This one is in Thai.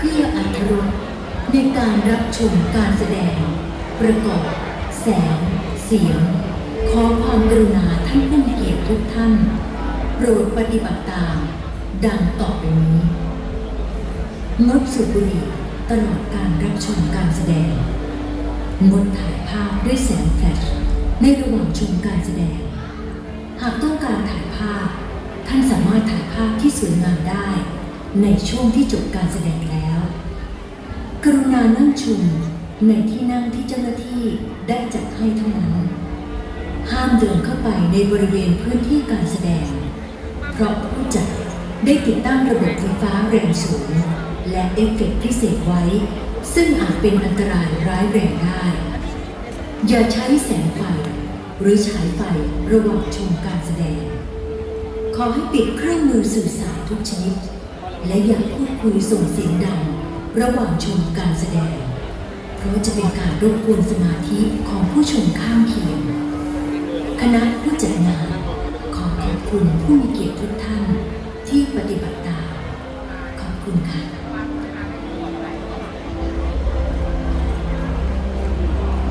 พื่ออัธรสในการรับชมการแสดง ประกอบ แสง เสียง ขอความกรุณาท่านผู้มีเกียรติทุกท่าน โปรดปฏิบัติตาม ดังต่อไปนี้งดสูบบุหรี่ตลอดการรับชมการแสดงงดถ่ายภาพด้วยแสงแฟลชในระหว่างชมการแสดง หากต้องการถ่ายภาพ ท่านสามารถถ่ายภาพที่สวยงามได้ ในช่วงที่จบการแสดงแล้ว กรุณานั่งชุมในที่นั่งที่เจ้าหน้าที่ได้จัดให้เท่านั้น ห้ามเดินเข้าไปในบริเวณพื้นที่การแสดง เพราะผู้จัดได้ติดตั้งระบบไฟฟ้าแรงสูง และเอฟเฟกต์พิเศษไว้ ซึ่งอาจเป็นอันตรายร้ายแรงได้ อย่าใช้แสงไฟ หรือฉายไฟระหว่างชมการแสดง ขอให้ปิดเครื่องมือสื่อสารทุกชนิด และอย่าพูดคุยส่งเสียงดัง ระหว่างชมการแสดง เพราะจะเป็นการรบกวนสมาธิของผู้ชมข้างเคียง คณะผู้จัดงานขอขอบคุณผู้มีเกียรติทุกท่านที่ปฏิบัติตามขอบคุณค่ะ